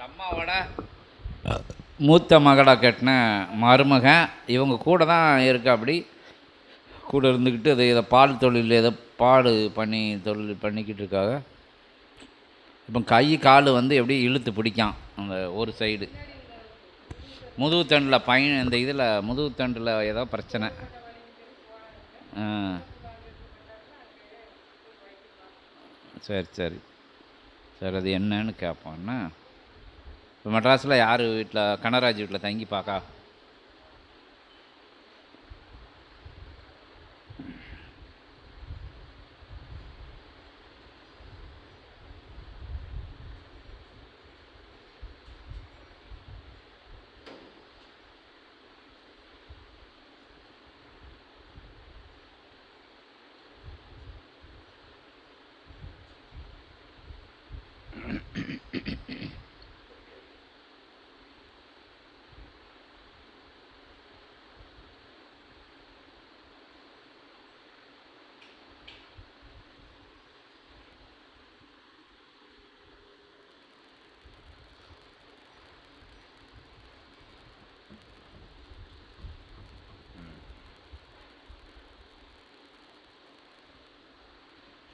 இந்த அம்மாவோட மூத்த மகளாக கட்டின மருமகன் இவங்க கூட தான் இருக்கா அப்படி? கூட இருந்துக்கிட்டு அதை இதை பால் தொழில் ஏதோ பால் பண்ணி தொழில் பண்ணிக்கிட்டு இருக்காங்க. இப்போ கை கால் வந்து எப்படி இழுத்து பிடிக்கான் அந்த ஒரு சைடு முதுகுத்தண்டில் பயன் இந்த இதில் முதுகுத்தண்டில் ஏதோ பிரச்சனை. சரி சரி. சரி அது என்னன்னு கேட்போம்னா இப்போ மெட்ராஸில் யார் வீட்டில் கனராஜ் வீட்டில் தங்கி பார்க்கா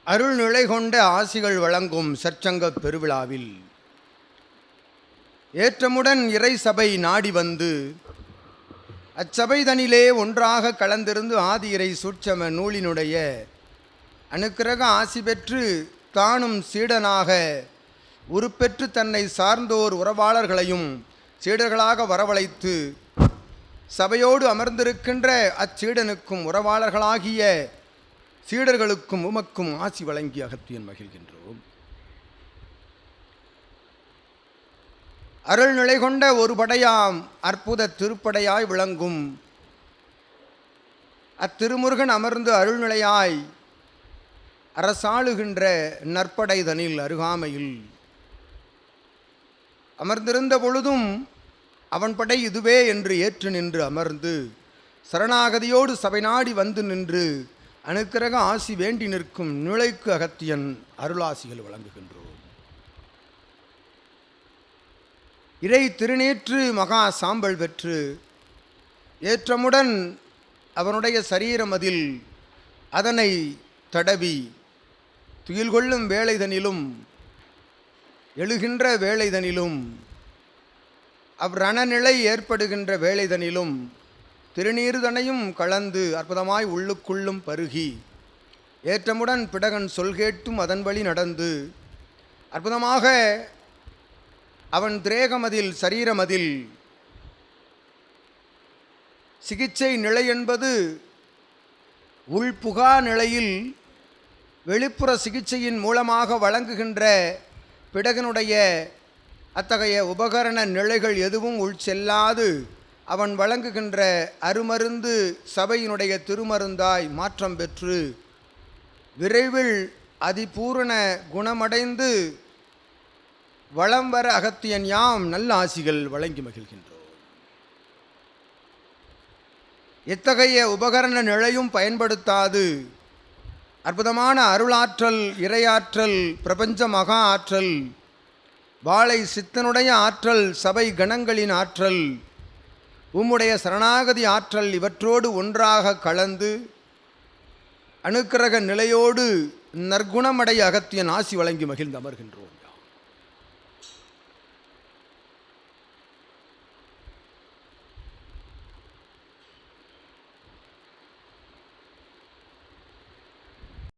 அருள்நிலை கொண்ட ஆசிகள் வழங்கும் சற்சங்கப் பெருவிழாவில் ஏற்றமுடன் இறை சபை நாடி வந்து அச்சபை தனிலே ஒன்றாக கலந்திருந்து ஆதி இறை சூட்சம நூலினுடைய அனுக்கிரக ஆசி பெற்று தானும் சீடனாக உருப்பெற்று தன்னை சார்ந்தோர் உறவாளர்களையும் சீடர்களாக வரவழைத்து சபையோடு அமர்ந்திருக்கின்ற அச்சீடனுக்கும் உறவாளர்களாகிய சீடர்களுக்கும் உமக்கும் ஆசி வழங்கி அகத்தியன் மகிழ்கின்றோம். அருள் நிலை கொண்ட ஒரு படையாம் அற்புத திருப்படையாய் விளங்கும். அத்திருமுருகன் அமர்ந்து அருள்நிலையாய் அரசாளுகின்ற நற்படைதனில் அருகாமையில். அமர்ந்திருந்த பொழுதும் அவன் படை இதுவே என்று ஏற்று நின்று அமர்ந்து சரணாகதியோடு சபை நாடி வந்து நின்று அனுக்கிரக ஆசி வேண்டி நிற்கும் நிலைக்கு அகத்தியன் அருளாசிகள் வழங்குகின்றோம். இறை திருநேற்று மகா சாம்பல் பெற்று ஏற்றமுடன் அவனுடைய சரீரமதில் அதனை தடவி துயில் கொள்ளும் வேலைதனிலும் எழுகின்ற அவ் ரணநிலை ஏற்படுகின்ற வேலைதனிலும் திருநீர்தனையும் கலந்து அற்புதமாய் உள்ளுக்குள்ளும் பருகி. ஏற்றமுடன் பிடகன் சொல்கேட்டும் அதன் வழி நடந்து. அற்புதமாக அவன் திரேகமதில் சரீரமதில். சிகிச்சை நிலை என்பது உள்புகா நிலையில் வெளிப்புற சிகிச்சையின் மூலமாக வழங்குகின்ற பிடகனுடைய அத்தகைய உபகரண நிலைகள் எதுவும் உள் செல்லாது. அவன் வழங்குகின்ற அருமருந்து சபையினுடைய திருமருந்தாய் மாற்றம் பெற்று விரைவில் அதிபூரண குணமடைந்து வளம் வர அகத்தியன் யாம் நல்ல ஆசிகள் வழங்கி மகிழ்கின்றோம். எத்தகைய உபகரண நிலையும் பயன்படுத்தாது. அற்புதமான அருளாற்றல் இரையாற்றல் பிரபஞ்ச மகா ஆற்றல் வாழை சித்தனுடைய ஆற்றல் சபை கணங்களின் ஆற்றல் உம்முடைய சரணாகதி ஆற்றல் இவற்றோடு ஒன்றாக கலந்து அணுக்கிரக நிலையோடு நற்குணமடைய அகத்தியன் ஆசி வழங்கி மகிழ்ந்து அமர்கின்றோம்.